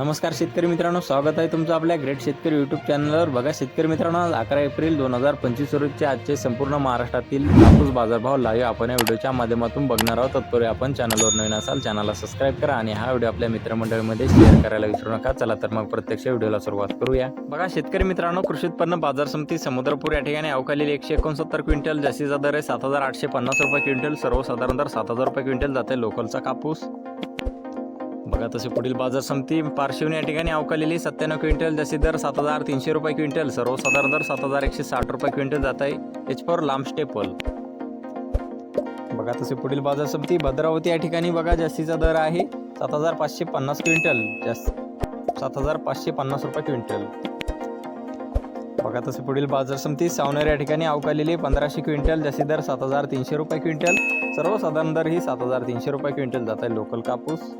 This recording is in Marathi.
नमस्कार शेतकरी मित्रांनो स्वागत आहे तुमचं आपल्या ग्रेट शेतकरी यूट्यूब चॅनलवर बघा शेतकरी मित्रांनो आज अकरा एप्रिल दोन हजार पंचवीस रोजचे आजचे संपूर्ण महाराष्ट्रातील कापूस बाजारभाव लाईव्ह आपण या व्हिडिओच्या माध्यमातून बघणार आहोत. तत्पूर्वी आपण चॅनलवर नवीन असाल चॅनलला सबस्क्राईब करा आणि हा व्हिडिओ आपल्या मित्रमंडळीमध्ये शेअर करायला विसरू नका. चला तर मग प्रत्यक्ष व्हिडिओला सुरुवात करूया. बघा शेतकरी मित्रांनो कृषी उत्पन्न बाजार समिती समुद्रपूर या ठिकाणी अवकालेली एकशे एकोणसत्तर क्विंटल जास्तीचा दर आहे सात हजार आठशे पन्नास रुपये क्विंटल सर्वसाधारण दर सात हजार रुपये क्विंटल जाते लोकलचा कापूस. बघा तसे पुढील बाजार समिती पार्श्वनी या ठिकाणी अवकालेली सत्त्याण्णव क्विंटल जसे दर सात हजार तीनशे रुपये क्विंटल सर्वसाधारण दर सात हजार एकशे साठ रुपये क्विंटल जात आहे. एच फॉर लांब स्टेपल बघा तसे पुढील बाजार समिती भद्रावती या ठिकाणी बघा जास्तीचा दर आहे सात हजार पाचशे पन्नास क्विंटल जास्त सात हजार पाचशे पन्नास रुपये क्विंटल. बघा तसे पुढील बाजार समिती सावनेर या ठिकाणी अवकालेली पंधराशे क्विंटल जास्ती दर सात हजार तीनशे रुपये क्विंटल सर्वसाधारण दर ही सात हजार तीनशे रुपये क्विंटल जात आहे लोकल कापूस.